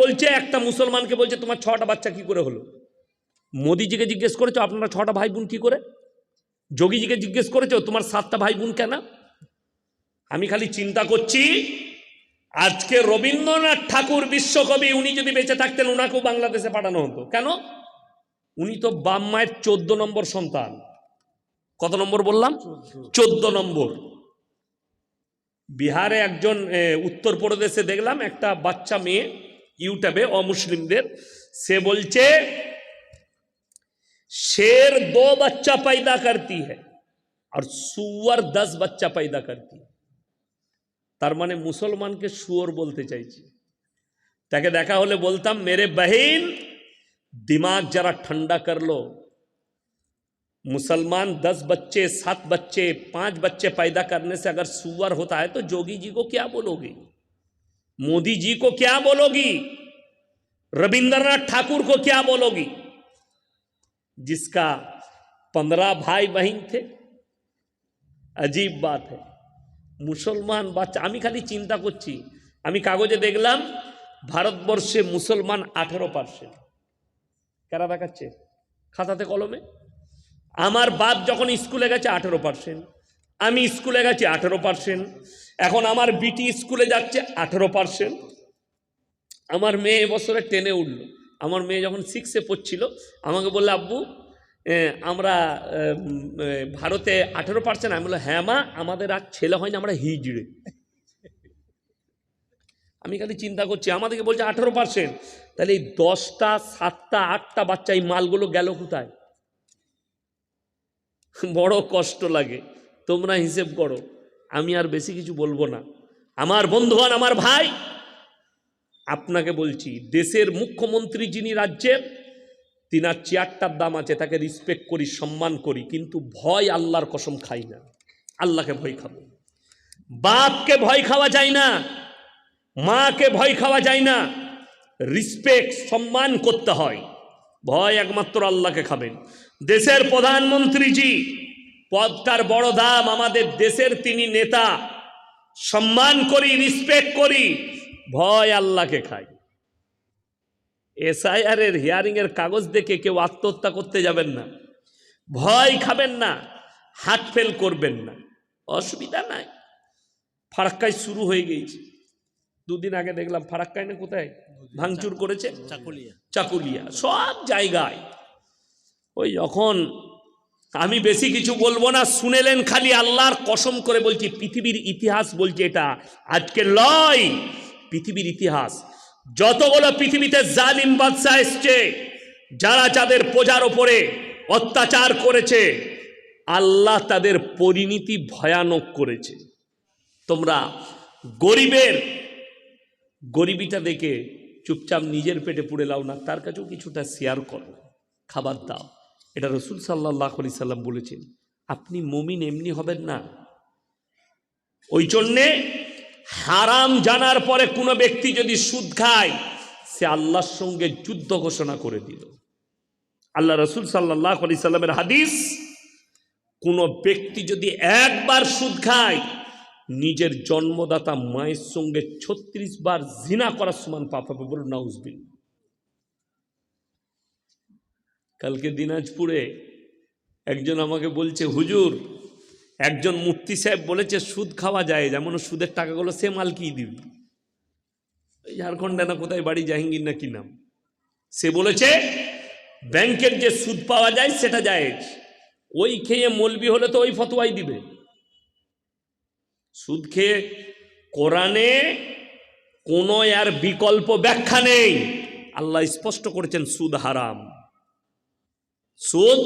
বলছে, একটা মুসলমানকে বলছে, তোমার ছটা বাচ্চা কি করে হলো? মোদিজিকে জিজ্ঞেস করেছ, আপনারা ছটা ভাই বোন কি করে? যোগীজিকে জিজ্ঞেস করেছ, তোমার সাতটা ভাই বোন কেন? আমি খালি চিন্তা করছি, আজকে রবীন্দ্রনাথ ঠাকুর বিশ্বকবি, উনি যদি বেঁচে থাকতেন ওনাকেও বাংলাদেশে পাঠানো হতো। কেন? উনি তো বাম মায়ের চোদ্দ নম্বর সন্তান। কত নম্বর বললাম? চোদ্দ নম্বর। বিহারে একজন উত্তরপ্রদেশে দেখলাম, একটা বাচ্চা মেয়ে ইউটিউবে অমুসলিমদের সে বলছে शेर दो बच्चा पैदा करती है और सुअर दस बच्चा पैदा करती है তার মানে মুসলমানকে শুয়োর বলতে চাইছি তাকে দেখা হলে বলতাম মেরে बहन दिमाग जरा ठंडा कर लो मुसलमान दस बच्चे सात बच्चे पांच बच्चे पैदा करने से अगर सुअर होता है तो जोगी जी को क्या बोलोगी मोदी जी को क्या बोलोगी रविंद्रनाथ ठाकुर को क्या बोलोगी जिसका पंद्रह भाई बहन थे अजीब बात है মুসলমান বাচ্চা আমি খালি চিন্তা করছি আমি কাগজে দেখলাম ভারতবর্ষে মুসলমান আঠেরো পার্সেন্ট কারা দেখাচ্ছে খাতাতে কলমে আমার বাপ যখন স্কুলে গেছে আঠেরো পার্সেন্ট আমি স্কুলে গেছি আঠেরো পার্সেন্ট এখন আমার বিটি স্কুলে যাচ্ছে আঠেরো পার্সেন্ট আমার মেয়ে এবছরে টেনে উঠল। আমার মেয়ে যখন সিক্সে পড়ছিল, আমাকে বলল, আব্বু আমরা ভারতে আঠেরো পার্সেন্ট আমি বলল হ্যাঁ মা, আমাদের আর ছেলে হয় না আমরা হিজড়ে। আমি খালি চিন্তা করছি, আমাদেরকে বলছে আঠেরো পার্সেন্ট তাহলে এই দশটা, সাতটা, আটটা বাচ্চা এই মালগুলো গেল কোথায়? বড় কষ্ট লাগে। তোমরা হিসেব করো, আমি আর বেশি কিছু বলব না। আমার বন্ধুগণ, আমার ভাই, আপনাকে বলছি, দেশের মুখ্যমন্ত্রী যিনি রাজ্যের তিনার চেয়ারটার দাম আছে, তাকে রিসপেক্ট করি, সম্মান করি, কিন্তু ভয় আল্লাহর কসম খাই না। আল্লাহকে ভয় খাব। বাপকে ভয় খাওয়া যায় না, মাকে ভয় খাওয়া যায় না। রিসপেক্ট সম্মান করতে হয়। ভয় একমাত্র আল্লাহকে খাবেন। দেশের প্রধানমন্ত্রীজি পদটার বড় দাম আমাদের দেশের তিনি নেতা। সম্মান করি রিসপেক্ট করি ভয় আল্লাহকে খাই। এসআইআর এর হিয়ারিং এর কাগজ দেখে কেউ আত্মহত্যা করতে যাবেন না। ভয় খাবেন না হার্ট ফেল করবেন না। অসুবিধা নাই। ফারাক্কায় শুরু হয়ে গিয়েছে। দুদিন আগে দেখলাম ফারাক্কায় না কোথায়? ভাঙচুর করেছে। চাকুলিয়া। চাকুলিয়া সব জায়গায়। ওই যখন আমি বেশি কিছু বলব না, শুনেলেন খালি আল্লাহর কসম করে বলছি, পৃথিবীর ইতিহাস বলছি এটা। আজকে লয়, পৃথিবীর ইতিহাস। যতগুলো পৃথিবীতে জালিম বাদশাহ এসছে, যারা যাদের প্রজার ওপরে অত্যাচার করেছে, আল্লাহ তাদের পরিণতি ভয়ানক করেছে। তোমরা গরিবের, গরিবিটা দেখে চুপচাপ নিজের পেটে পুড়ে লাও না, তার কাছেও কিছুটা শেয়ার করো, খাবার দাও। এটা রসুল সাল্লাহ আলি সাল্লাম বলেছেন, আপনি মমিন এমনি হবেন না। ওই জন্যে হারাম জানার পরে কোনো ব্যক্তি যদি সুদ খায়, সে আল্লাহর সঙ্গে যুদ্ধ ঘোষণা করে দিল। আল্লাহ রসুল সাল্লাহ আলি সাল্লামের হাদিস, কোনো ব্যক্তি যদি একবার সুদ খায়, নিজের জন্মদাতা মায়ের সঙ্গে ছত্রিশ বার জিনা করার সমান পাপ হবে বলুন নাউজবিল কালকে দিনাজপুরে একজন আমাকে বলছে, হুজুর, একজন মুফতি সাহেব বলেছে সুদ খাওয়া যায়, যেমন সুদের টাকাগুলো সে মাল কি দিবি ঝাড়খণ্ডে না কোথায় বাড়ি, জাহাঙ্গীর না কি নাম? সে বলেছে, ব্যাংকের যে সুদ পাওয়া যায়, সেটা যায়। ওই খেয়ে মলবি হলে তো ওই ফতোয়াই দিবে। সুদ খেয়ে কোরআনে কোনো আর বিকল্প ব্যাখ্যা নেই। আল্লাহ স্পষ্ট করেছেন, সুদ হারাম। সুদ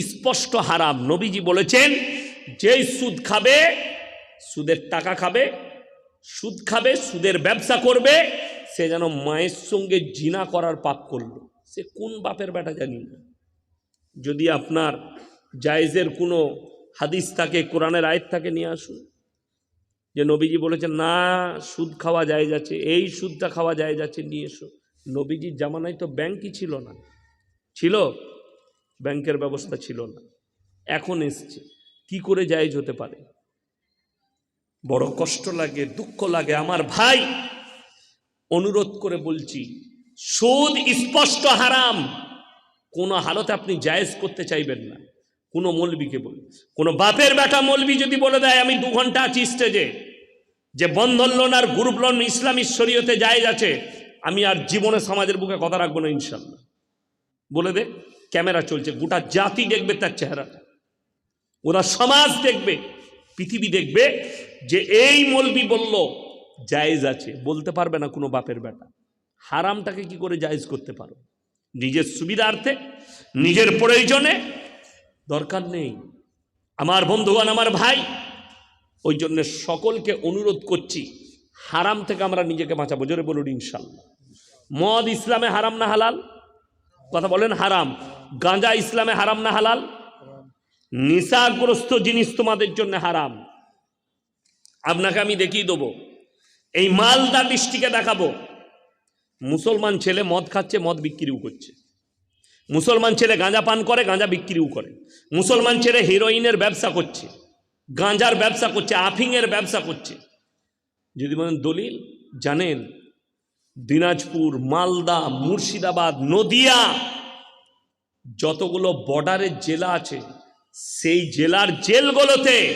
স্পষ্ট হারাম। নবীজি বলেছেন, যেই সুদ খাবে, সুদের টাকা খাবে, সুদ খাবে, সুদের ব্যবসা করবে, সে যেন মায়ের সঙ্গে জিনা করার পাপ করল। সে কোন বাপের বেটা জানি না। যদি আপনার জায়েজের কোনো হাদিস থাকে, কোরআনের আয়াত থাকে, নিয়ে আসুন। যে নবীজি বলেছেন, না, সুদ খাওয়া যায় যাচ্ছে এই সুদটা খাওয়া যায় যাচ্ছে নিয়ে এসো। নবীজির জামানায় তো ব্যাংকই ছিল না। ছিল? ব্যাংকের ব্যবস্থা ছিল না। এখন এসছে। কি করে জায়েজ হতে পারে? বড় কষ্ট লাগে, দুঃখ লাগে। আমার ভাই অনুরোধ করে বলছি, সুদ স্পষ্ট হারাম। কোনো হালতে আপনি জায়েজ করতে চাইবেন না। কোনো মলবিকে বলে কোনো বাপের বেটা মলবি যদি বলে দেয়, আমি দু ঘণ্টা আছি স্টেজে। যে বন্ধন লোন আর গ্রুপ লোন ইসলামী শরীয়তে জায়েজ আছে, আমি আর জীবনে সমাজের বুকে কথা রাখব না ইনশাল্লাহ। বলে দে। ক্যামেরা চলছে, গোটা জাতি দেখবে তার চেহারা। ওরা সমাজ দেখবে, পৃথিবী দেখবে যে এই মলবি বলল, জায়েজ আছে। বলতে পারবে না কোনো বাপের বেটা। হারামটাকে কি করে জায়েজ করতে পারো? নিজের সুবিধার্থে, নিজের প্রয়োজনে। দরকার নেই। আমার বন্ধুগণ, আমার ভাই, ওই জন্য সকলকে অনুরোধ করছি, হারাম থেকে আমরা নিজেকে বাঁচাবো। জোরে বলুন, ইনশাল্লাহ। মদ, ইসলামে হারাম না হালাল? কথা বলেন হারাম। গাঁজা ইসলামে হারাম না হালাল? নিশাগ্রস্ত জিনিস তোমাদের জন্য হারাম। আপনাকে আমি দেখিয়ে দেবো। এই মালদা ডিস্ট্রিক্টে দেখাবো। মুসলমান ছেলে মদ খাচ্ছে, মদ বিক্রিও করছে। মুসলমান ছেলে গাঁজা পান করে, গাঁজা বিক্রিও করে। মুসলমান ছেলে হিরোইনের ব্যবসা করছে, গাঁজার ব্যবসা করছে, আফিংয়ের ব্যবসা করছে। যদি বলেন দলিল, জানেন দিনাজপুর, মালদা, মুর্শিদাবাদ, নদিয়া, যতগুলো বর্ডারের জেলা আছে, সেই জেলার জেলগুলোতে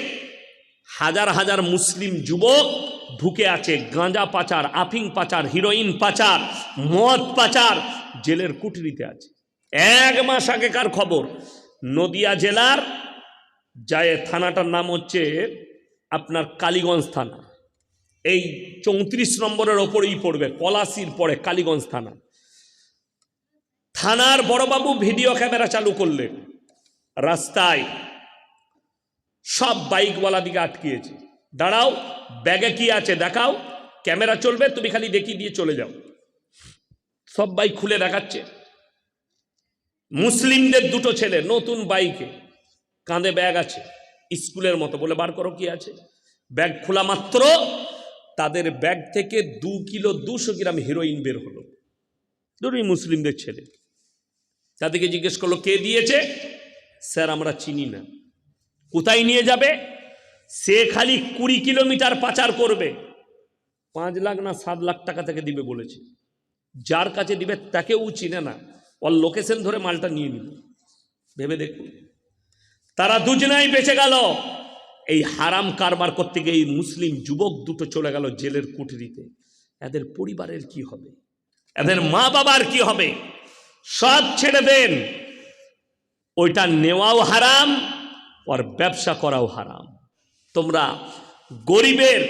হাজার হাজার মুসলিম যুবক ঢুকে আছে। গাঁজা পাচার, আফিং পাচার, হিরোইন পাচার, মদ পাচার জেলের কুঠরিতে আছে। এক মাস আগেকার খবর, নদিয়া জেলার যায় থানাটার নাম হচ্ছে আপনার কালীগঞ্জ থানা। এই চৌত্রিশ নম্বরের ওপরেই পড়বে, পলাশির পরে, কালীগঞ্জ থানা। থানার বড়বাবু ভিডিও ক্যামেরা চালু করলেন। রাস্তায় সব বাইকওয়ালা দিকে আটকিয়েছে। দাঁড়াও, ব্যাগে কি আছে দেখাও, ক্যামেরা চলবে, তুমি খালি দেখিয়ে দিয়ে চলে যাও। সব বাইক খুলে দেখাচ্ছে। মুসলিমদের দুটো ছেলে, নতুন বাইকে, কাঁধে ব্যাগ আছে, স্কুলের মতো বলে বার করো কি আছে। ব্যাগ খোলা মাত্র তাদের ব্যাগ থেকে দু কিলো দুশো গ্রাম হিরোইন বের হলো। দুটোই মুসলিমদের ছেলে। তাদেরকে জিজ্ঞেস করল, কে দিয়েছে? স্যার, আমরা চিনি না। কোথায় নিয়ে যাবে? সে খালি কুড়ি কিলোমিটার পাচার করবে। পাঁচ লাখ না সাত লাখ টাকা থেকে দিবে, বলেছে। যার কাছে দিবে, তাকেও চিনে না। ওর লোকেশন ধরে মালটা নিয়ে নিল। ভেবে দেখুন। তারা দুজনাই বেঁচে গেল। এই হারাম কারবার করতে গিয়ে এই মুসলিম যুবক দুটো চলে গেল জেলের কুঠরিতে। এদের পরিবারের কি হবে? এদের মা বাবার কি হবে? সব ছেড়ে দেন। ওইটা নেওয়াও হারাম, আর ব্যবসা করাও হারাম। তোমরা গরিবের,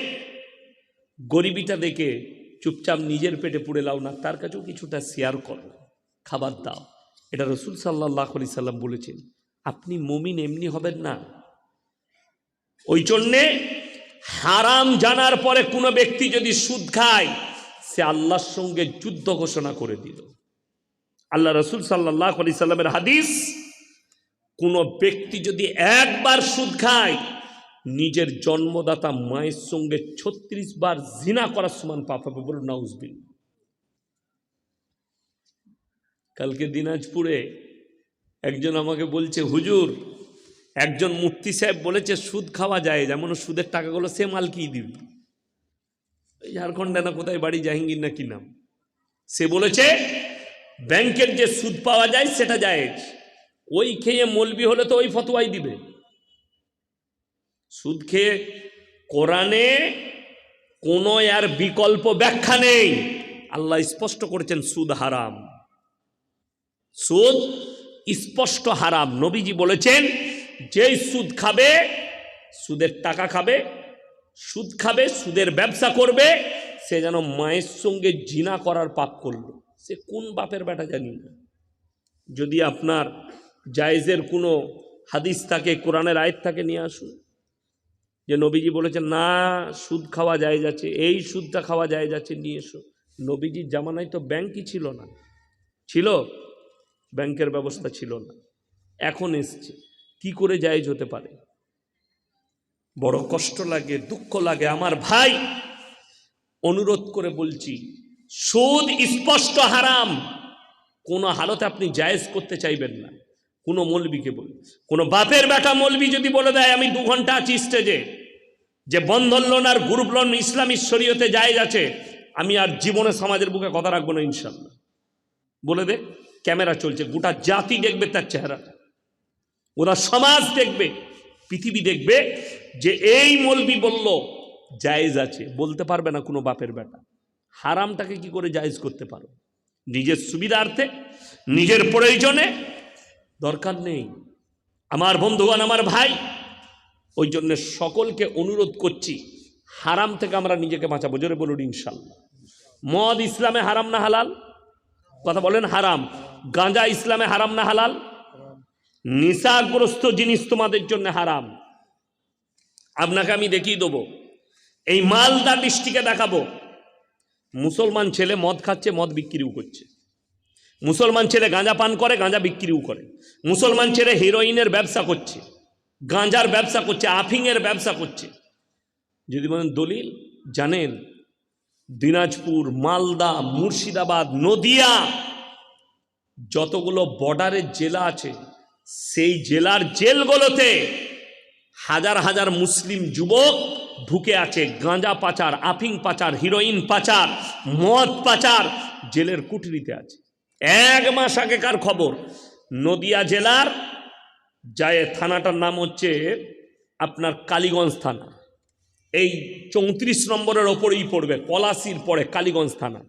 গরিবিটা দেখে চুপচাপ নিজের পেটে পুড়ে লাও না, তার কাছেও কিছুটা শেয়ার করো, খাবার দাও। এটা রসুল সাল্লাহ সাল্লাম বলেছেন, আপনি মমিন এমনি হবেন না। ওই জন্যে হারাম জানার পরে কোনো ব্যক্তি যদি সুদ খায়, সে আল্লাহর সঙ্গে যুদ্ধ ঘোষণা করে দিল। আল্লাহ রসুল সাল্লাহ আলি সাল্লামের হাদিস, কোনো ব্যক্তি যদি একবার সুদ খায়, নিজের জন্মদাতা মায়ের সঙ্গে ছত্রিশ বার জিনা করার সমান পাপ হবে বলুন নাউজবিল কালকে দিনাজপুরে একজন আমাকে বলছে, হুজুর একজন মুফতি সাহেব বলেছে, সুদ খাওয়া যায়, যেমন সুদের টাকাগুলো সে মালকিই দিবি। এই ঝাড়খণ্ডে না কোথায় বাড়ি, জাহাঙ্গীর না কি নাম? সে বলেছে, ব্যাংকের যে সুদ পাওয়া যায়, সেটা যায়। ওই খেয়ে মলবি হলে তো ওই ফতোয়াই দিবে। সুদ খেয়ে কোরআনে কোনো আর বিকল্প ব্যাখ্যা নেই। আল্লাহ স্পষ্ট করেছেন, সুদ হারাম। সুদ স্পষ্ট হারাম। নবীজি বলেছেন যেই সুদ খাবে, সুদের টাকা খাবে, সুদ খাবে, সুদের ব্যবসা করবে, সে যেন মায়ের সঙ্গে জিনা করার পাপ করল। সে কোন বাপের বেটা জানি না। যদি আপনার জায়েজের কোনো হাদিস থাকে, কোরআনের আয়ের থাকে, নিয়ে আসুন। যে নবীজি বলেছেন, না, সুদ খাওয়া যায় যাচ্ছে এই সুদটা খাওয়া যায় যাচ্ছে নিয়ে এসো। নবীজির জামানায় তো ব্যাংকই ছিল না। ছিল, ব্যাংকের ব্যবস্থা ছিল না। এখন এসছে। কি করে জায়েজ হতে পারে? বড় কষ্ট লাগে, দুঃখ লাগে। আমার ভাই অনুরোধ করে বলছি, সুদ স্পষ্ট হারাম। কোনো হালতে আপনি জায়েজ করতে চাইবেন না। কোনো মলবিকে বলে কোনো বাপের বেটা মলবি যদি বলে দেয়, আমি দু ঘণ্টা আছি স্টেজে। যে বন্ধন লোন আর গ্রুপ লোন ইসলামী শরীয়তে জায়েজ আছে, আমি আর জীবনে সমাজের বুকে কথা রাখব না ইনশাল্লাহ। বলে দে, ক্যামেরা চলছে। গোটা জাতি দেখবে তার চেহারাটা। ওরা সমাজ দেখবে, পৃথিবী দেখবে যে এই মলবি বলল, জায়েজ আছে। বলতে পারবে না কোনো বাপের বেটা। হারামটাকে কি করে জায়েজ করতে পারো? নিজের সুবিধার্থে, নিজের প্রয়োজনে? দরকার নেই। আমার বন্ধুগণ, আমার ভাই, ওই জন্য সকলকে অনুরোধ করছি, হারাম থেকে আমরা নিজেকে বাঁচাবো। জোরে বলুন, ইনশাল্লাহ। মদ ইসলামে হারাম না হালাল? কথা বলেন, হারাম। গাঁজা ইসলামে হারাম না হালাল? নিশাগ্রস্ত জিনিস তোমাদের জন্য হারাম। আপনাকে আমি দেখিয়ে দেবো। এই মালদা ডিস্ট্রিক্টে দেখাবো। মুসলমান ছেলে মদ খাচ্ছে, মদ বিক্রিও করছে। মুসলমান ছেলে গাঁজা পান করে, গাঁজা বিক্রিও করে। মুসলমান ছেলে হিরোইনের ব্যবসা করছে, গাঁজার ব্যবসা করছে, আফিংয়ের ব্যবসা করছে। যদি বলেন দলিল, জানেন দিনাজপুর, মালদা, মুর্শিদাবাদ, নদিয়া, যতগুলো বর্ডারের জেলা আছে সেই জেলার জেলগুলোতে হাজার হাজার মুসলিম যুবক ঢুকে আছে। গাঁজা পাচার, আফিং পাচার, হিরোইন পাচার, মদ পাচার জেলের কুঠরিতে আছে। এক মাস আগেকার খবর, নদিয়া জেলার যায় থানাটার নাম হচ্ছে আপনার কালীগঞ্জ থানা। এই চৌত্রিশ নম্বরের ওপরেই পড়বে, পলাশির পরে কালীগঞ্জ থানা।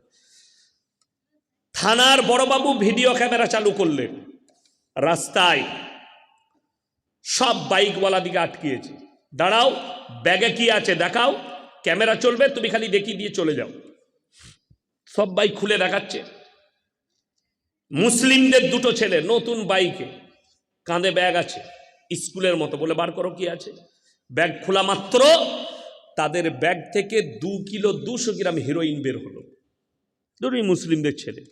থানার বড়বাবু ভিডিও ক্যামেরা চালু করলেন। রাস্তায় সব বাইকওয়ালা দিকে আটকিয়েছে। দাঁড়াও, ব্যাগে কি আছে দেখাও, ক্যামেরা চলবে, তুমি খালি দেখিয়ে দিয়ে চলে যাও। সব বাইক খুলে দেখাচ্ছে। মুসলিমদের দুটো ছেলে, নতুন বাইকে, কাঁধে ব্যাগ আছে, স্কুলের মতো বলে বার করো কি আছে। ব্যাগ খোলা মাত্র, তাদের ব্যাগ থেকে দু কিলো দুশো গ্রাম হিরোইন বের হলো। ধরুন মুসলিমদের ছেলে।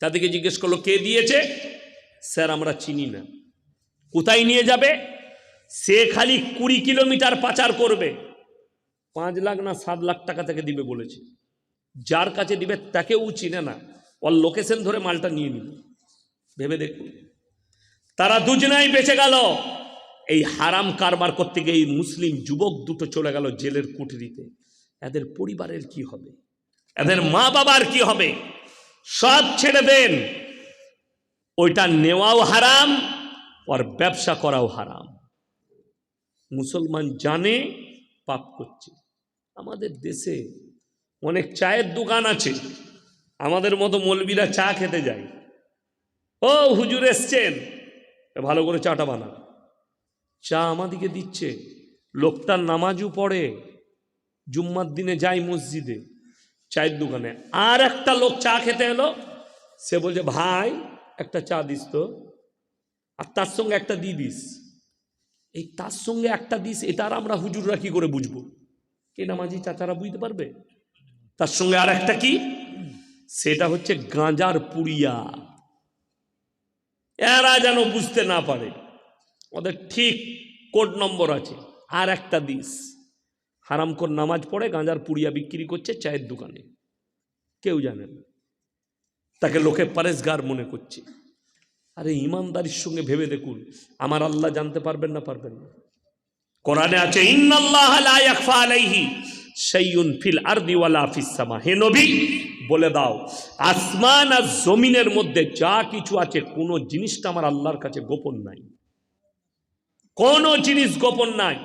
তাদেরকে জিজ্ঞেস করল, কে দিয়েছে? স্যার, আমরা চিনি না। কোথায় নিয়ে যাবে? সে খালি কুড়ি কিলোমিটার পাচার করবে। পাঁচ লাখ না সাত লাখ টাকা থেকে দিবে বলেছে। যার কাছে দিবে তাকেও চিনে না। ওর লোকেশন ধরে মালটা নিয়ে নিল। ভেবে দেখুন। তারা দুজনাই বেঁচে গেল। এই হারাম কারবার করতে গিয়ে এই মুসলিম যুবক দুটো চলে গেল জেলের কুঠরিতে। এদের পরিবারের কি হবে? এদের মা বাবার কি হবে? সব ছেড়ে দেন। ওইটা নেওয়াও হারাম, আর ব্যবসা করাও হারাম। মুসলমান জানে, পাপ করছে। আমাদের দেশে অনেক চায়ের দোকান আছে, আমাদের মতো মলবিরা চা খেতে যায়। ও, হুজুর এসছেন। ভালো করে চাটা বানান। চা আমাদিকে দিচ্ছে। লোকটার নামাজও পড়ে। জুম্মার দিনে যায় মসজিদে, চায়ের দোকানে। আর একটা লোক চা খেতে এলো, সে বলছে, ভাই একটা চা দিস তো। আর তার সঙ্গে একটা দিয়ে দিস। এই তার সঙ্গে একটা দিস, এটা আর আমরা হুজুররা কি করে বুঝব? কে নামাজি চাচারা বুঝতে পারবে? তার সঙ্গে আর একটা কি? সেটা হচ্ছে গাঁজার পুড়িয়া। এরা যেন বুঝতে না পারে। ওদের ঠিক কোড নম্বর আছে। আর একটা দিস। হারাম হারামকর নামাজ পড়ে গাঁজার পুড়িয়া বিক্রি করছে চায়ের দোকানে। কেউ জানে না। তাকে লোকে পারেসগার মনে করছে। আরে ইমানদারির সঙ্গে ভেবে দেখুন, আমার আল্লাহ জানতে পারবেন না পারবেন না। কোরআনে আছে ফিল আরদি ওয়ালা সামা। হে নবী, বলে দাও, আসমান আর জমিনের মধ্যে যা কিছু আছে, কোনো জিনিসটা আমার আল্লাহর কাছে গোপন নাই। কোনো জিনিস গোপন নাই।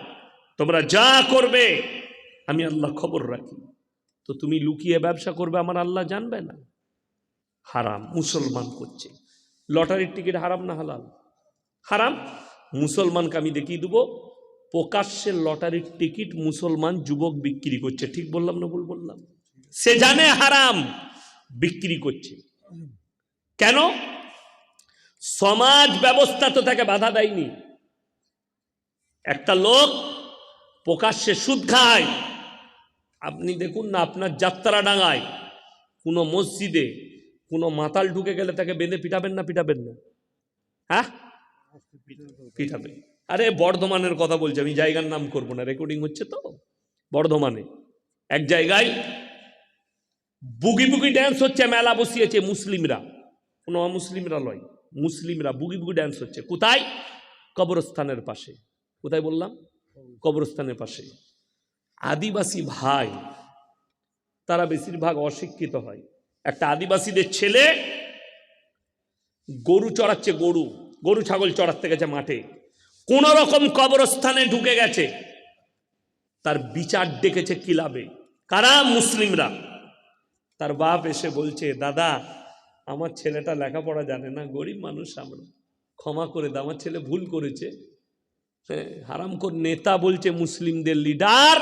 তোমরা যা করবে, আমি আল্লাহ খবর রাখি। তো তুমি লুকিয়ে ব্যবসা করবে, আমার আল্লাহ জানবে না। হারাম, মুসলমান করছে। লটারির টিকিট হারাম না হালাল? হারাম? মুসলমানকে আমি দেখিয়ে দেবো, প্রকাশ্যে লটারির টিকিট মুসলমান যুবক বিক্রি করছে। ঠিক বললাম না ভুল বললাম? সে জানে হারাম, বিক্রি করছে। কেন? সমাজ ব্যবস্থা তো তাকে বাধা দেয়নি। একটা লোক প্রকাশ্যে সুদ খায়। আপনি দেখুন না, আপনার যাত্রা ডাঙায়। কোনো মসজিদে কোনো মাতাল ঢুকে গেলে তাকে বেঁধে পিটাবেন না পিটাবেন না? হ্যাঁ? পিটাবে। আরে বর্ধমানের কথা বলছি, আমি জায়গার নাম করব না রেকর্ডিং হচ্ছে তো? বর্ধমানে। এক জায়গায় বুগি বুগি ড্যান্স হচ্ছে, মেলা বসিয়েছে মুসলিমরা। কোনো অমুসলিমরা লয়, মুসলিমরা বুগি বুগি ড্যান্স হচ্ছে। কোথায়? কবরস্থানের পাশে। কোথায় বললাম? কবরস্থানের পাশে। আদিবাসী ভাই, তারা বেশিরভাগ অশিক্ষিত হয়। একটা আদিবাসীদের ছেলে গরু চড়াচ্ছে গরু গরু ছাগল চড়াতে গেছে মাঠে। কোন রকম কবরস্থানে ঢুকে গেছে। তার বিচার ডেকেছে কিলাবে কারা? মুসলিমরা। তার বাপ এসে বলছে দাদা আমার ছেলেটা লেখাপড়া জানে না গরিব মানুষ আমরা। ক্ষমা করে দাও আমার ছেলে ভুল করেছে। হ্যাঁ, হারামখোর নেতা বলছে মুসলিমদের লিডার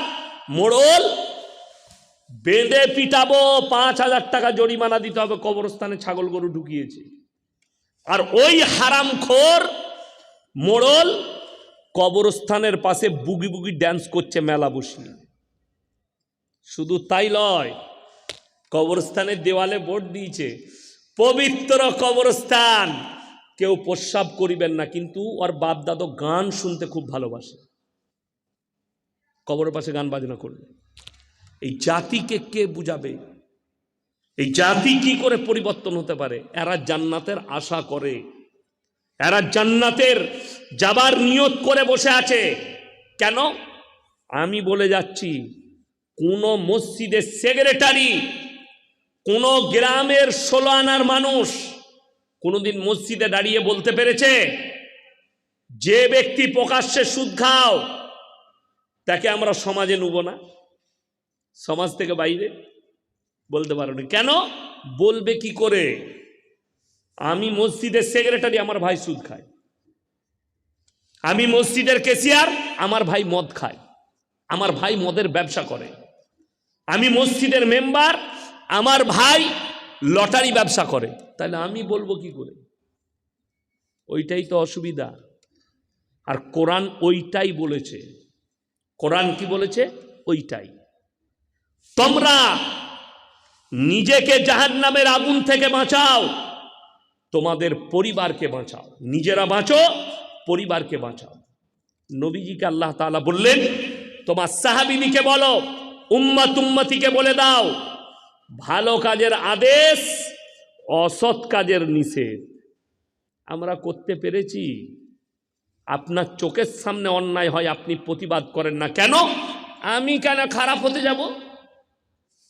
মোড়ল বেঁধে পিটাবো, পাঁচ হাজার টাকা জরিমানা দিতে হবে, কবরস্থানে ছাগল গরু ঢুকিয়েছে। আর ওই হারামখোর মোড়ল কবরস্থানের পাশে বুগি বুগি ড্যান্স করছে, মেলা বসিয়ে। শুধু তাই লয়, কবরস্থানের দেওয়ালে বোর্ড দিয়েছে, পবিত্র কবরস্থান। কেউ প্রস্রাব করিবেন না, কিন্তু ওর বাপ দাদু গান শুনতে খুব ভালোবাসে। কবরের পাশে গান বাজনা করলে। এই জাতিকে কে বুঝাবে? এই জাতি কি করে পরিবর্তন হতে পারে? এরা জান্নাতের আশা করে। এরা জান্নাতের যাবার নিয়ত করে বসে আছে। কেন? আমি বলে যাচ্ছি, কোন মসজিদের সেক্রেটারি, কোন গ্রামের ষোলো আনার মানুষ কোনোদিন মসজিদে দাঁড়িয়ে বলতে পেরেছে, যে ব্যক্তি প্রকাশ্যে সুদ খাও, তাকে আমরা সমাজে নেব না। সমাজ থেকে বাইরে বলতে পারো না। কেন? বলবে কি করে? আমি মসজিদের সেক্রেটারি, আমার ভাই সুদ খায়। আমি মসজিদের কেসিয়ার, আমার ভাই মদ খায়। আমার ভাই মদের ব্যবসা করে। আমি মসজিদের মেম্বার, আমার ভাই লটারি ব্যবসা করে। তাহলে আমি বলব কি করে? ওইটাই তো অসুবিধা। আর কোরআন ওইটাই বলেছে। কোরআন কি বলেছে? ওইটাই। তোমরা নিজেকে জাহান্নামের আগুন থেকে বাঁচাও। তোমাদের পরিবারকে বাঁচাও। নিজেরা বাঁচো, পরিবারকে বাঁচাও। নবীজিকে আল্লাহ তালা বললেন, তোমার সাহাবিনীকে বলো উম্মা তুম্মাতিকে বলে দাও, ভালো কাজের আদেশ, অসৎ কাজের নিষেধ। আমরা করতে পেরেছি। আপনার চোখের সামনে অন্যায় হয়, আপনি প্রতিবাদ করেন না। কেন? আমি কেন খারাপ হতে যাব?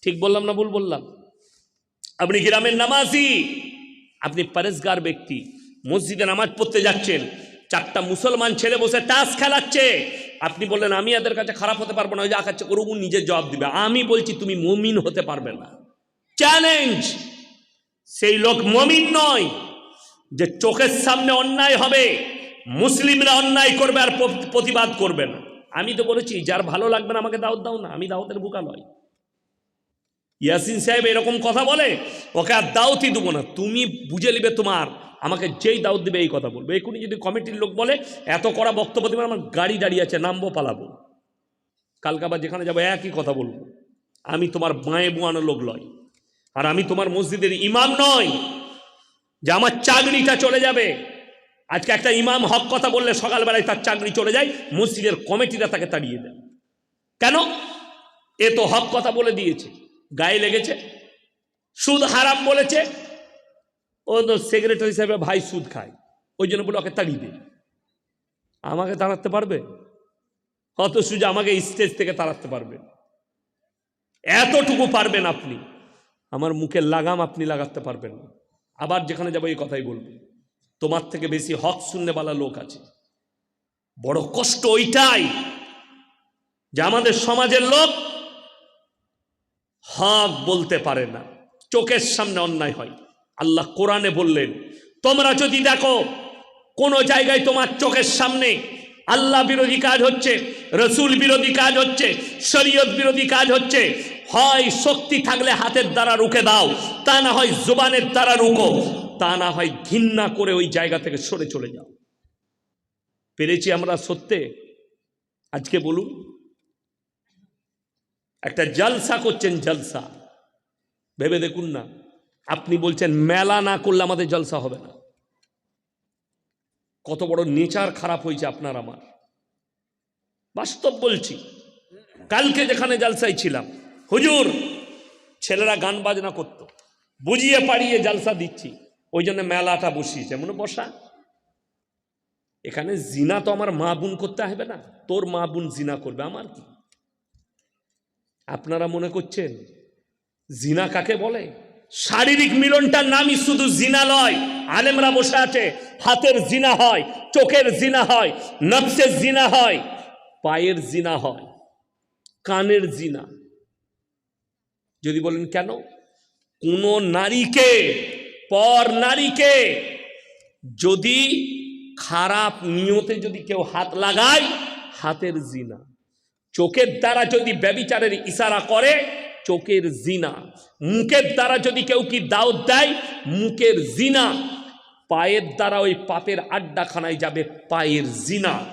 ঠিক বললাম না ভুল বললাম? আপনি গ্রামের নামাজি, আপনি পরেশগার ব্যক্তি, মসজিদে নামাজ পড়তে যাচ্ছেন, চারটা মুসলমান ছেলে বসে তাস খেলাচ্ছে, আপনি বললেন, আমি এদের কাছে খারাপ হতে পারব না, ওই যা খাচ্ছে করুক নিজের জবাব দিবে। আমি বলছি, তুমি মমিন হতে পারবে না। চ্যালেঞ্জ সেই লোক মমিন নয়, যে চোখের সামনে অন্যায় হবে, মুসলিমরা অন্যায় করবে আর প্রতিবাদ করবে না। আমি তো বলেছি, যার ভালো লাগবে না, আমাকে দাওয়াত দাও না। আমি দাওয়াতের বুকা নয়। ইয়াসিন সাহেব এরকম কথা বলে, ওকে আর দাওয়াতই দেবো না। তুমি বুঝে নিবে তোমার, আমাকে যেই দাওয়াত দেবে এই কথা বলবে। এখনই যদি কমিটির লোক বলে, এত করা বক্তব্য দেবে আমার গাড়ি দাঁড়িয়ে আছে, নামবো, পালাবো। কালকে আবার যেখানে যাব, একই কথা বলব। আমি তোমার বাঁয়ে বোয়ানো লোক নয় আর আমি তোমার মসজিদের ইমাম নয় যে আমার চাকরিটা চলে যাবে। আজকে একটা ইমাম হক কথা বললে সকালবেলায় তার চাকরি চলে যায়, মসজিদের কমিটিরা তাকে তাড়িয়ে দেয়। কেন? এ তো হক কথা বলে দিয়েছে। গায়ে লেগেছে, সুদ হারাম বলেছে। ও তো সেক্রেটারি হিসাবে ভাই সুদ খায়, ওই জন্য বলে ওকে তাড়িয়ে আমাকে তাড়াতে পারবে? অত সুজা আমাকে স্টেজ থেকে তাড়াতে পারবে। এতটুকু পারবেন আপনি, আমার মুখে লাগাম আপনি লাগাতে পারবেন না। আবার যেখানে যাব এই কথাই বলব। তোমার থেকে বেশি হক শুননেওয়ালা লোক আছে। বড় কষ্ট ওইটাই যে আমাদের সমাজের লোক হক বলতে পারে না। চোখের সামনে অন্যায় হয়। আল্লাহ কোরআনে বললেন, তোমরা যদি দেখো, কোনো জায়গায় তোমার চোখের সামনে আল্লাহ বিরোধী কাজ হচ্ছে, রসুল বিরোধী কাজ হচ্ছে, শরীয়ত বিরোধী কাজ হচ্ছে, হয় শক্তি থাকলে হাতের দ্বারা রুখে দাও, তা না হয় জোবানের দ্বারা রুখো, তা না হয় ঘৃণা করে ওই জায়গা থেকে সরে চলে যাও। পেরেছি আমরা সত্যে? আজকে বলুন। একটা জলসা করছেন জলসা। ভেবে দেখুন না, আপনি বলছেন মেলা না করলে আমাদের জলসা হবে না। কত বড় নেচার খারাপ হয়েছে আপনার আমার। বাস্তব বলছি, কালকে যেখানে জলসায় ছিলাম, হুজুর, ছেলেরা গান বাজনা করত, বুঝিয়ে পাড়িয়ে জলসা দিচ্ছি, ওই জন্য মেলাটা বসিয়েছে, মনে বসা। এখানে জিনা তো আমার মা বোন করতে হবে না, তোর মা বোন জিনা করবে, আমার কি? আপনারা মনে করছেন জিনা কাকে বলে? শারীরিক মিলনটার নামই শুধু জিনা লয় আলেমরা বসে আছে, হাতের জিনা হয়, চোখের জিনা হয়, নফসের জিনা হয়, পায়ের জিনা হয়, কানের জিনা। যদি বলেন কেন? কোনো নারীকে, পর নারীকে যদি খারাপ নিয়তে যদি কেউ হাত লাগায়, হাতের জিনা। চোখের দ্বারা যদি ব্যবিচারের ইশারা করে, চোখের জিনা। মুখের দ্বারা যদি কেউ কি দাওয়াত দেয়, মুখের জিনা। পায়ের দ্বারা ওই পাপের আড্ডাখানায় যাবে পায়ের জিনা।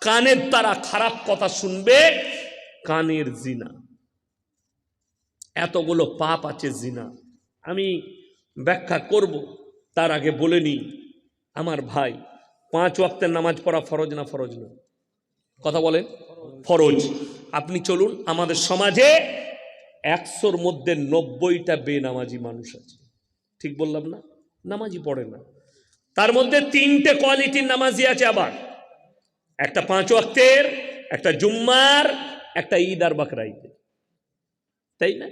কানের দ্বারা খারাপ কথা শুনবে, কানের জিনা। এতগুলো পাপ আছে জিনা। আমি ব্যাখ্যা করব, তার আগে বলে নিই, আমার ভাই, পাঁচ ওয়াক্তের নামাজ পড়া ফরজ না ফরজ না কথা বলেন। ফরজ। আপনি চলুন, আমাদের সমাজে একশোর মধ্যে নব্বইটা বেনামাজি মানুষ আছে। ঠিক বললাম না? নামাজি পড়ে না। তার মধ্যে তিনটে কোয়ালিটির নামাজি আছে আবার। একটা পাঁচ ওয়াক্তের, একটা জুম্মার, একটা ঈদ আর বাকরা ঈদের তাই না?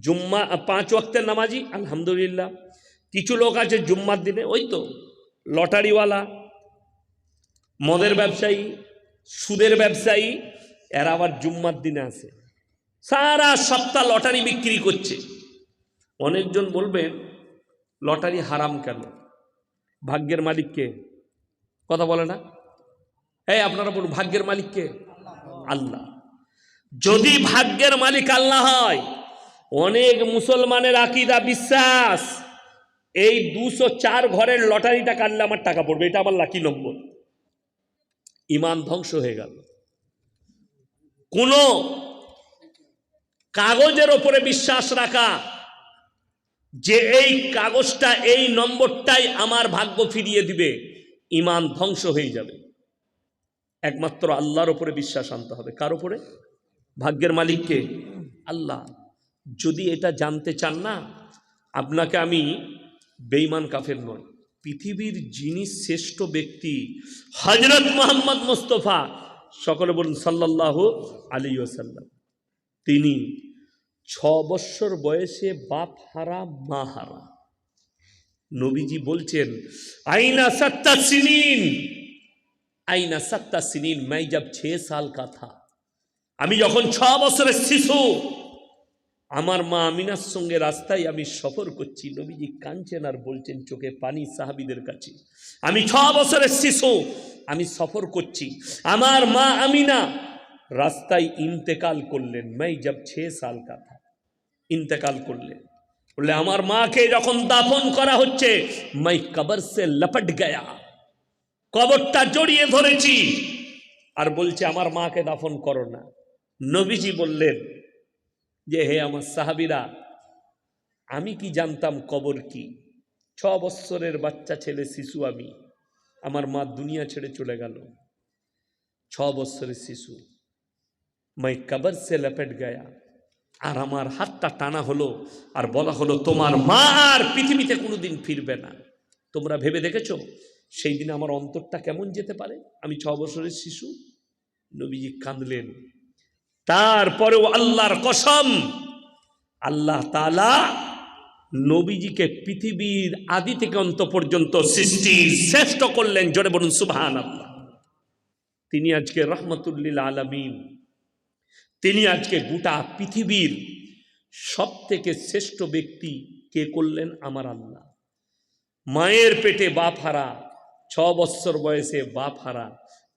জুম্মা, পাঁচ ওয়াক্তের নামাজি, আলহামদুলিল্লাহ। কিছু লোক আছে জুম্মার দিনে, ওই তো, লটারিওয়ালা, মদের ব্যবসায়ী সুদের ব্যবসায়ী, এরা আবার জুম্মার দিনে আসে। সারা সপ্তাহ লটারি বিক্রি করছে। অনেকজন বলবেন লটারি হারাম কেন? ভাগ্যের মালিককে কথা বলে না? এই, আপনারা বলুন, ভাগ্যের মালিককে আল্লাহ। যদি ভাগ্যের মালিক আল্লাহ হয়, অনেক মুসলমানের আকিদা বিশ্বাস, এই দুশো চার ঘরের লটারিটা কাটলে আমার টাকা পড়বে, এটা আমার লাকি নম্বর। ইমান ধ্বংস হয়ে গেল। কোনো কাগজের ওপরে বিশ্বাস রাখা যে এই কাগজটা, এই নম্বরটাই আমার ভাগ্য ফিরিয়ে দিবে, ইমান ধ্বংস হয়ে যাবে। একমাত্র আল্লাহর ওপরে বিশ্বাস আনতে হবে। কার ওপরে? ভাগ্যের মালিককে। আল্লাহ, যদি এটা জানতে চান না, আপনাকে আমি বেইমান কাফের নয় পৃথিবীর যিনি শ্রেষ্ঠ ব্যক্তি হজরত মোহাম্মদ মোস্তফা, সকলে বলুন সাল্লাহ আলী ওসাল্লাম তিনি ছ বৎসর বয়সে বাপ হারা, মা হারা। নবীজি বলছেন, আইনা সত্তা সিনিন। আইনা সত্তা সিনিন, মাই জব ছ সাল কথা আমি যখন ছ বছরের শিশু আমার মা আমিনার সঙ্গে রাস্তায় আমি সফর করছি। নবীজি কাঁদছেন আর বলছেন, চোখে পানি সাহাবিদের কাছে। আমি ছ বছরের শিশু আমি সফর করছি। আমার মা আমিনা রাস্তায় ইন্তেকাল করলেন। মাই জব ছে সাল কা থা। ইন্তেকাল করলেন। বললে, আমার মাকে যখন দাফন করা হচ্ছে, মাই কবর সে লপট গয়া। কবরটা জড়িয়ে ধরেছি। আর বলছে, আমার মাকে দাফন করো না। নবীজি বললেন যে হে আমার সাহাবিরা, আমি কি জানতাম কবর কি? ছ বৎসরের বাচ্চা ছেলে শিশু আমি, আমার মা দুনিয়া ছেড়ে চলে গেল। ছ বৎসরের শিশু, মাই কবর সে লপেট গয়া, আর আমার হাতটা টানা হলো, আর বলা হলো, তোমার মা আর পৃথিবীতে কোনোদিন ফিরবে না। তোমরা ভেবে দেখেছ? সেই দিন আমার অন্তরটা কেমন যেতে পারে? আমি ছ বছরের শিশু? নবীজি কাঁদলেন। তারপরেও আল্লাহর কসম, আল্লাহ তালা নবীজিকে পৃথিবীর আদি থেকে অন্ত পর্যন্ত সৃষ্টি শ্রেষ্ঠ করলেন, জোরে বলুন সুবহান আল্লাহ তিনি আজকে রহমতুল্লিল আলমিন, তিনি আজকে গোটা পৃথিবীর সব থেকে শ্রেষ্ঠ ব্যক্তি কে করলেন? আমার আল্লাহ। মায়ের পেটে বাপ হারা, ছ বৎসর বয়সে বাপ হারা,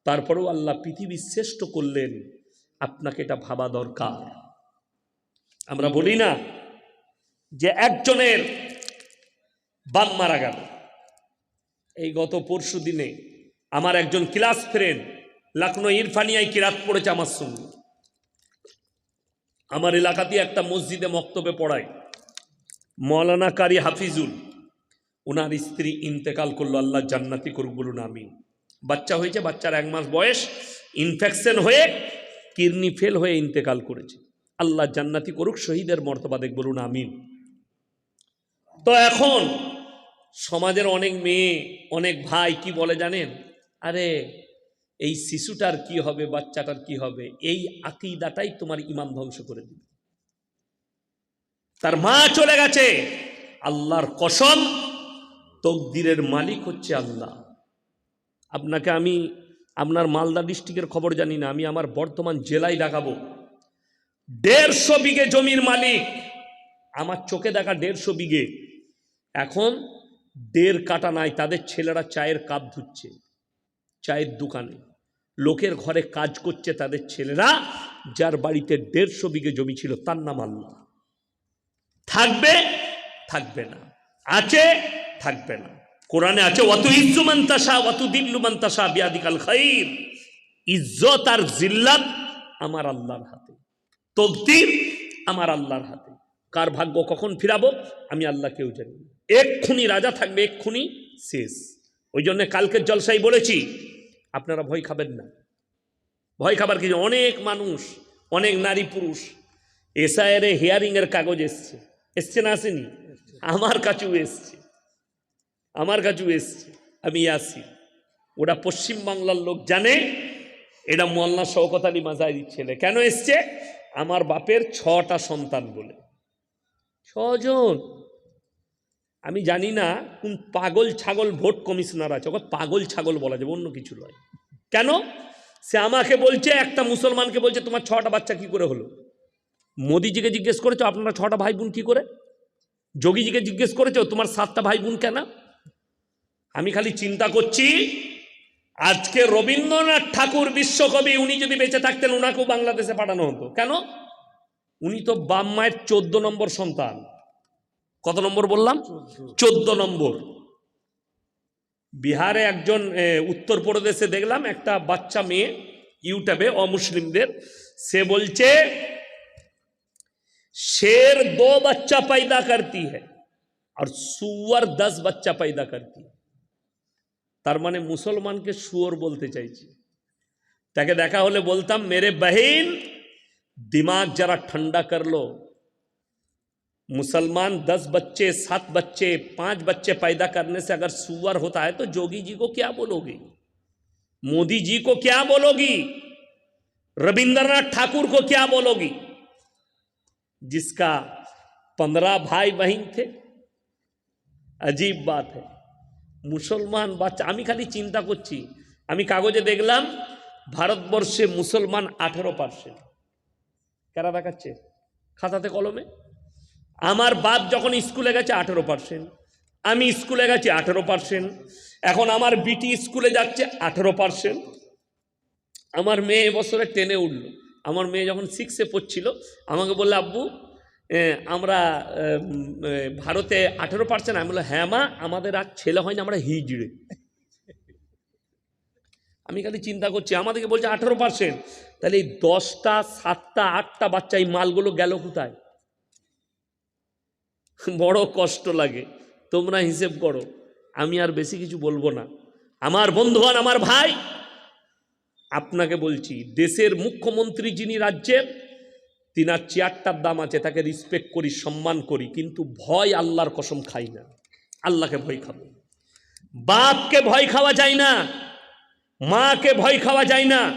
তারপরেও আল্লাহ পৃথিবীর শ্রেষ্ঠ করলেন। আপনাকে এটা ভাবা দরকার। আমরা বলি না যে একজনের বাম মারা গেল। এই গত পরশু দিনে আমার একজন ক্লাস ফ্রেন্ড লাকনো ইরফানিয়ায় কিরাত পড়েছে আমার সঙ্গে। আমার এলাকাতে একটা মসজিদে মক্তবে পড়ায়। মৌলানা কারি হাফিজুল ওনার স্ত্রী ইন্তেকাল করল আল্লাহ জান্নাতি করুক বলুন আমি বাচ্চা হয়েছে বাচ্চার এক মাস বয়স ইনফেকশন হয়ে কিডনি ফেল হয়ে ইন্তেকাল করেছে। আল্লাহ জান্নাতি করুক, শহীদের মর্তবা দেখ, বলুন আমিন। তো এখন সমাজের অনেক মেয়ে, অনেক ভাই কি বলে জানেন? আরে, এই শিশুটার কি হবে, বাচ্চাটার কি হবে, এই আকিদাটাই তোমার ইমান ধ্বংস করে দিবে। তার মা চলে গেছে। আল্লাহর কসম, তকদিরের মালিক হচ্ছে আল্লাহ। আপনাকে আমি আপনার মালদা ডিস্ট্রিক্টের খবর জানি না, আমি আমার বর্তমান জেলায় দেখাবো। দেড়শো বিঘে জমির মালিক। আমার চোখে দেখা দেড়শো বিঘে। এখন দেড় কাটা নাই, তাদের ছেলেরা চায়ের কাপ ধুচ্ছে, চায়ের দোকানে। লোকের ঘরে কাজ করছে তাদের ছেলেরা, যার বাড়িতে দেড়শো বিঘে জমি ছিল, তার নাম আল্লাহ। থাকবে? থাকবে না। আছে? থাকবে না। কোরআনে আছে অত ইজ্জু মান্তাসা অত দিল্লু মান্তাসা বিয়াদিকাল খাইর। ইজ্জত আর জিল্লাত আমার আল্লাহর হাতে। তকদির আমার আল্লাহর হাতে। কার ভাগ্য কখন ফিরাবো, আমি আল্লাহ কেউ জানি। এক্ষুনি রাজা থাকবে, এক্ষুনি শেষ। ওই জন্য কালকের জলসাই বলেছি, আপনারা ভয় খাবেন না। ভয় খাবার কিছু অনেক মানুষ, অনেক নারী পুরুষ এসআইয়ের হিয়ারিং এর কাগজ এসছে। এসছে না আসেনি? আমার কাছেও এসছে। আমার কাছেও এসছে, আমি আসি। ওটা পশ্চিমবাংলার লোক জানে, এটা মোল্লা শওকত আলী মাজারির ছেলে। কেন এসছে? আমার বাপের ছটা সন্তান বলে। ছজন। আমি জানি না কোন পাগল ছাগল ভোট কমিশনার আছে, ওকে পাগল ছাগল বলা যাবে, অন্য কিছু নয়। কেন? সে আমাকে বলছে, একটা মুসলমানকে বলছে, তোমার ছটা বাচ্চা কি করে হলো? মোদিজিকে জিজ্ঞেস করেছ, আপনারা ছটা ভাই বোন কি করে? যোগীজিকে জিজ্ঞেস করেছ, তোমার সাতটা ভাই বোন কেন? আমি খালি চিন্তা করছি আজকে রবীন্দ্রনাথ ঠাকুর বিশ্বকবি উনি যদি বেঁচে থাকতেন ওনাকেও বাংলাদেশে পাঠানো হতো কেন উনি তো বাম মায়ের চোদ্দ নম্বর সন্তান কত নম্বর বললাম চোদ্দ নম্বর বিহারে একজন এ, উত্তরপ্রদেশে দেখলাম একটা বাচ্চা মেয়ে ইউটিউবে অমুসলিমদের সে বলছে शेर दो बच्चा पैदा करती है और सुअर दस बच्चा पैदा करती है তার মানে মুসলমানকে শুয়োর বলতে চাইছি তাকে দেখা হলে বলতাম মেরে बहन दिमाग जरा ठंडा कर लो मुसलमान दस बच्चे सात बच्चे पांच बच्चे पैदा करने से अगर सुअर होता है तो जोगी जी को क्या बोलोगी मोदी जी को क्या बोलोगी रविंद्रनाथ ठाकुर को क्या बोलोगी जिसका पंद्रह भाई बहन थे अजीब बात है মুসলমান বাচ্চা, আমি খালি চিন্তা করছি। আমি কাগজে দেখলাম, ভারতবর্ষে মুসলমান আঠেরো পার্সেন্ট কারা দেখাচ্ছে? খাতাতে কলমে? আমার বাপ যখন স্কুলে গেছে আঠেরো পার্সেন্ট আমি স্কুলে গেছি আঠেরো পার্সেন্ট এখন আমার বিটি স্কুলে যাচ্ছে আঠেরো পার্সেন্ট আমার মেয়ে এবছরে টেনে উঠল। আমার মেয়ে যখন সিক্সে পড়ছিল, আমাকে বলল, আব্বু আমরা ভারতে আঠেরো পার্সেন্ট আমি বললাম হ্যাঁ মা, আমাদের আর ছেলে হয় না আমরা হিজড়ে। আমি খালি চিন্তা করছি, আমাদেরকে বলছে আঠেরো পার্সেন্ট তাহলে এই দশটা, সাতটা, আটটা বাচ্চা, এই মালগুলো গেল কোথায়? বড় কষ্ট লাগে। তোমরা হিসেব করো, আমি আর বেশি কিছু বলব না। আমার বন্ধুগণ, আমার ভাই, আপনাকে বলছি, দেশের মুখ্যমন্ত্রী যিনি রাজ্যের তিনার চেয়ারটার দাম আছে, তাকে রিসপেক্ট করি, সম্মান করি, কিন্তু ভয় আল্লাহর কসম খাই না। আল্লাহকে ভয় খাব। বাপকে ভয় খাওয়া যায় না, মাকে ভয় খাওয়া যায় না।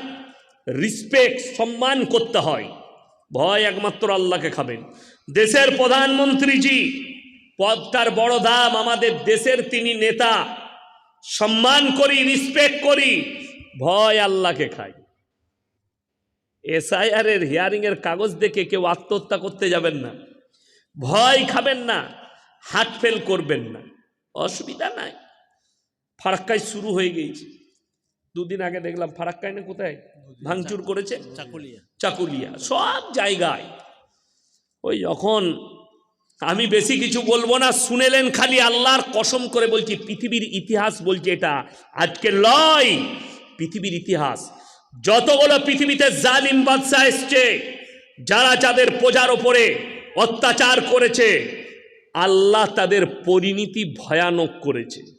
রিসপেক্ট সম্মান করতে হয়। ভয় একমাত্র আল্লাহকে খাবেন। দেশের প্রধানমন্ত্রীজি, পদটার বড় দাম আমাদের দেশের তিনি নেতা। সম্মান করি রিসপেক্ট করি, ভয় আল্লাহকে খাই। এসআইআর এর হিয়ারিং এর কাগজ দেখে কেউ আত্মহত্যা করতে যাবেন না। ভয় খাবেন না হার্ট ফেল করবেন না। অসুবিধা নাই। ফারাক্কায় শুরু হয়ে গিয়েছে। দুদিন আগে দেখলাম ফারাক্কায় না কোথায়? ভাঙচুর করেছে। চাকুলিয়া। চাকুলিয়া সব জায়গায়। ওই যখন আমি বেশি কিছু বলব না শুনেলেন খালি আল্লাহর কসম করে বলছি পৃথিবীর ইতিহাস বলছে এটা। আজকে লয় পৃথিবীর ইতিহাস। যতগুলো পৃথিবীতে জালিম বাদশাহ এসছে, যারা যাদের প্রজার ওপরে অত্যাচার করেছে, আল্লাহ তাদের পরিণতি ভয়ানক করেছে।